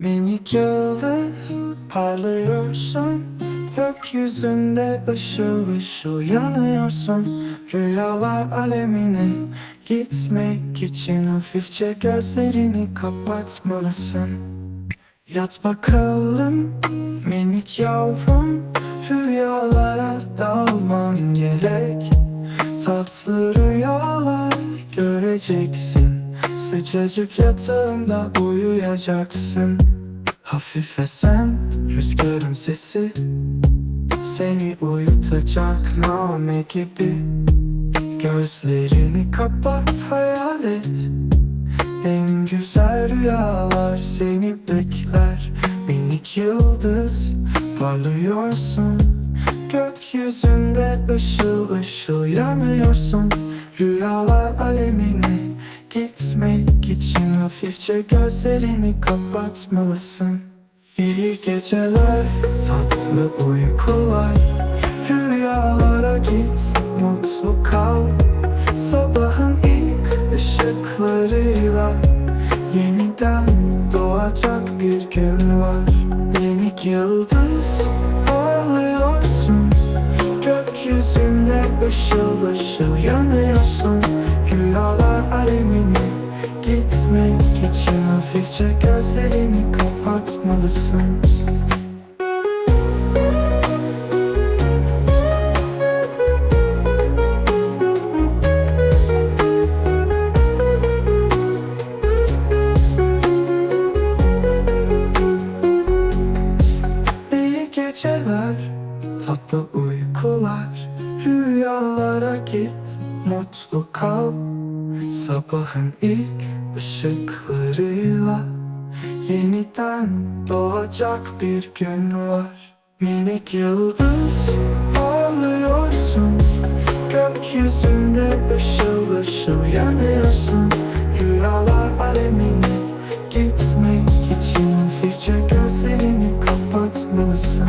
Minik yıldız parlıyorsun. Gökyüzünde ışıl ışıl yanıyorsun. Rüyalar alemine gitmek için Hafifçe gözlerini kapatmalısın. Yat bakalım minik yavrum. Rüyalara dalman gerek Sıcacık yatağında uyuyacaksın. Hafif esen rüzgarın sesi. Seni uyutacak name gibi. Gözlerini kapat hayal et. En güzel rüyalar seni bekler. Minik yıldız parlıyorsun. Gökyüzünde ışıl ışıl yanıyorsun. Rüyalar Hafifçe gözlerini kapatmalısın. İyi geceler, tatlı uykular. Rüyalara git, mutlu kal. Sabahın ilk ışıklarıyla Yeniden doğacak bir gün var. Minik yıldız parlıyorsun Gökyüzünde ışıl ışıl yanıyorsun. Rüyalar alemine gitmek için Hafifçe gözlerini kapatmalısın. İyi geceler, tatlı uykular Rüyalara git, mutlu kal. Sabahın ilk ışıklarıyla Yeniden doğacak bir gün var. Minik yıldız parlıyorsun. Gökyüzünde ışıl ışıl yanıyorsun. Rüyalar alemine gitmek için Hafifçe gözlerini kapatmalısın